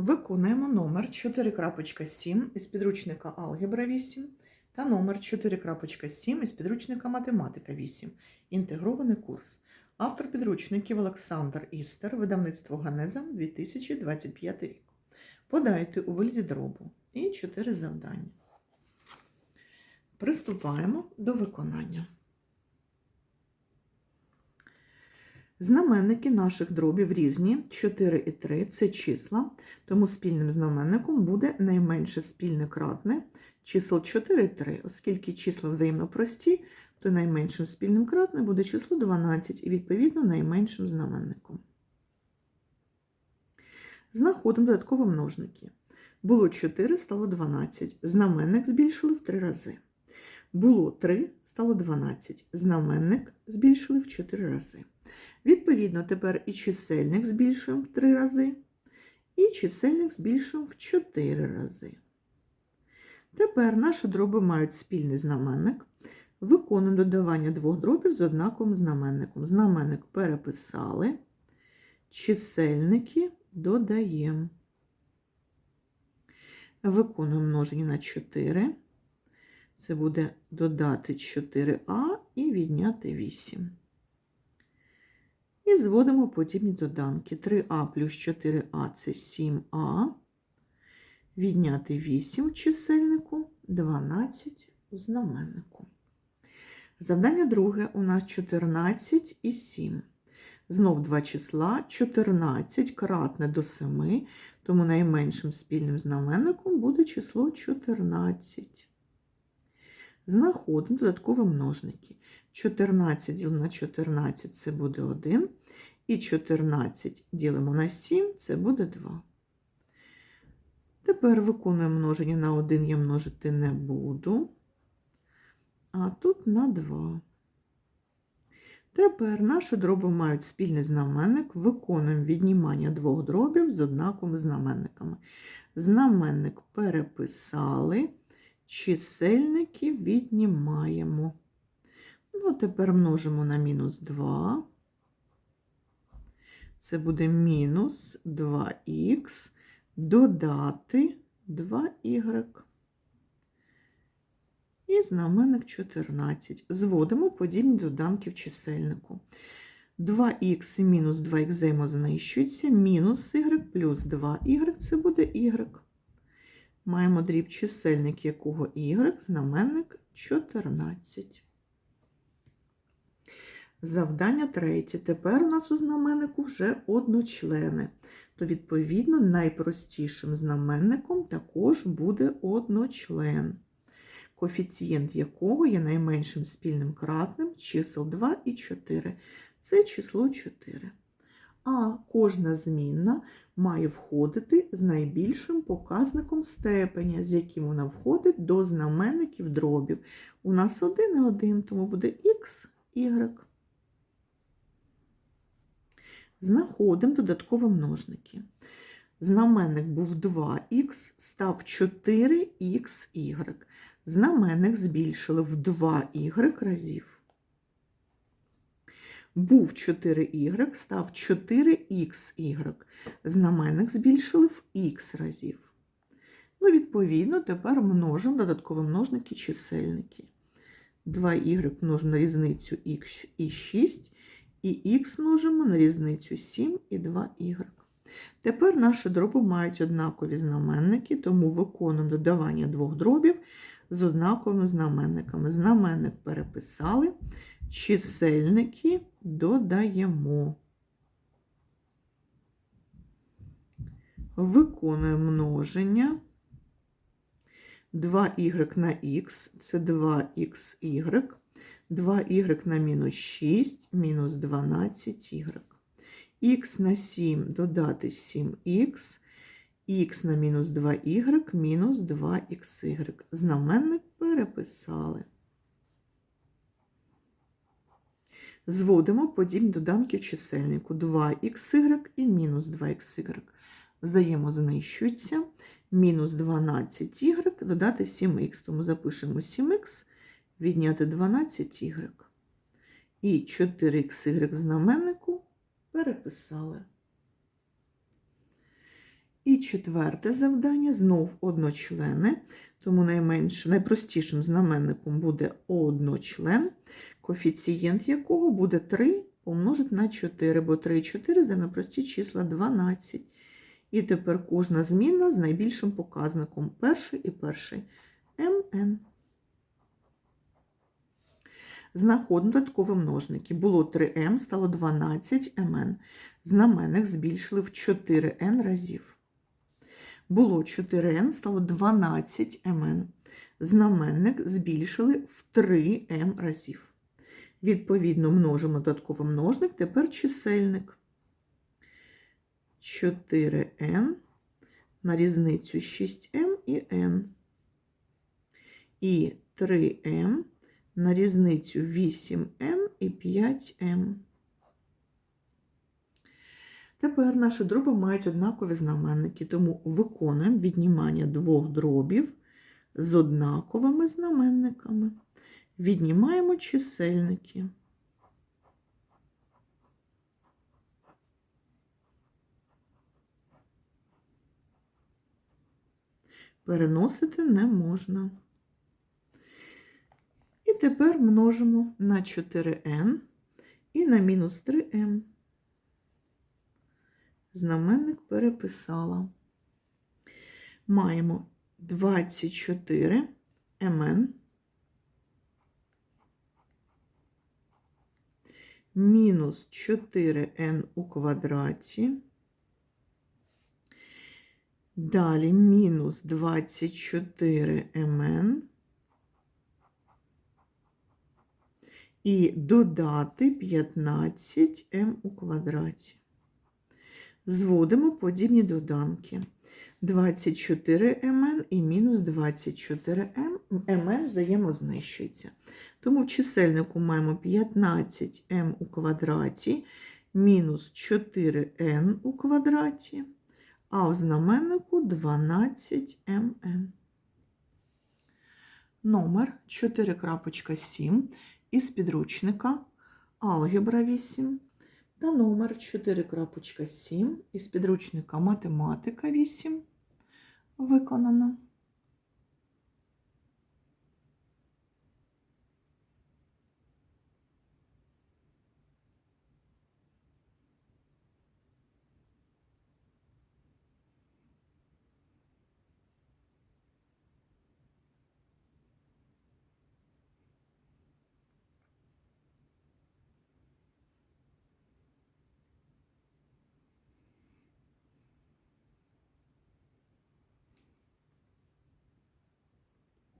Виконуємо номер 4.7 із підручника Алгебра 8 та номер 4.7 із підручника Математика 8. Інтегрований курс. Автор підручників Олександр Істер, видавництво Ганеза 2025 рік. Подайте у вигляді дробу і 4 завдання. Приступаємо до виконання. Знаменники наших дробів різні 4 і 3 це числа, тому спільним знаменником буде найменше спільне кратне чисел 4 і 3. Оскільки числа взаємно прості, то найменшим спільним кратне буде число 12 і, відповідно, найменшим знаменником. Знаходимо додаткові множники. Було 4, стало 12. Знаменник збільшили в 3 рази. Було 3, стало 12. Знаменник збільшили в 4 рази. Відповідно, тепер і чисельник збільшуємо в 3 рази, і чисельник збільшуємо в 4 рази. Тепер наші дроби мають спільний знаменник. Виконуємо додавання двох дробів з однаковим знаменником. Знаменник переписали, чисельники додаємо. Виконуємо множення на 4. Це буде додати 4а і відняти 8. І зводимо подібні доданки. 3а плюс 4а це 7а. Відняти 8 в чисельнику, 12 у знаменнику. Завдання друге у нас 14 і 7. Знов два числа 14 кратне до 7, тому найменшим спільним знаменником буде число 14. Знаходимо додаткові множники. 14 ділимо на 14 це буде 1. І 14 ділимо на 7 це буде 2. Тепер виконуємо множення на 1 я множити не буду. А тут на 2. Тепер наші дроби мають спільний знаменник. Виконуємо віднімання двох дробів з однаковими знаменниками. Знаменник переписали, чисельники віднімаємо. Ну, тепер множимо на мінус 2. Це буде мінус 2х додати 2y. І знаменник 14. Зводимо подібні доданки в чисельнику. 2х і мінус 2х взаємознищуються, мінус y плюс 2y це буде y. Маємо дріб чисельник якого y, знаменник 14. Завдання третє. Тепер у нас у знаменнику вже одночлени. То, відповідно, найпростішим знаменником також буде одночлен, коефіцієнт якого є найменшим спільним кратним чисел 2 і 4. Це число 4. А кожна змінна має входити з найбільшим показником степеня, з яким вона входить до знаменників дробів. У нас 1 і 1, тому буде х, y. Знаходимо додаткові множники. Знаменник був 2х, став 4xy. Знаменник збільшили в 2y разів. Був 4y, став 4xy. Знаменник збільшили в х разів. Ну, відповідно, тепер множимо додаткові множники чисельники. 2y множимо на різницю х і 6 і х множимо на різницю 7 і 2y. Тепер наші дроби мають однакові знаменники, тому виконуємо додавання двох дробів з однаковими знаменниками. Знаменник переписали, чисельники додаємо. Виконуємо множення. 2y на х це 2xy. 2y на мінус 6, мінус 12y. Х на 7 додати 7х, х на мінус 2y, мінус 2xy. Знаменник переписали. Зводимо подібні доданки чисельнику 2xy і мінус 2xy. Взаємознищуються. Мінус 12y додати 7х, тому запишемо 7х відняти 12y. І 4xy в знаменнику переписали. І четверте завдання знов одночленне, тому найпростішим знаменником буде одночлен, коефіцієнт якого буде 3 помножити на 4, бо 3 і 4 за непрості числа 12. І тепер кожна змінна з найбільшим показником перший і перший МН. Знаходимо додаткові множники. Було 3m, стало 12mn. Знаменник збільшили в 4n разів. Було 4n, стало 12mn. Знаменник збільшили в 3m разів. Відповідно, множимо додатковий множник, тепер чисельник. 4n на різницю 6m і n. І 3m на різницю 8m і 5m. Тепер наші дроби мають однакові знаменники, тому виконуємо віднімання двох дробів з однаковими знаменниками. Віднімаємо чисельники. Переносити не можна. Тепер множимо на 4n і на мінус 3m. Знаменник переписала. Маємо 24 mn мінус 4n у квадраті. Далі мінус 24 mn. І додати 15m у квадраті. Зводимо подібні доданки. 24mn і мінус 24mn взаємознищуються. Тому в чисельнику маємо 15m у квадраті мінус 4n у квадраті, а в знаменнику 12mn. Номер 4.7 із підручника Алгебра 8 та номер 4.7 із підручника Математика 8 виконано.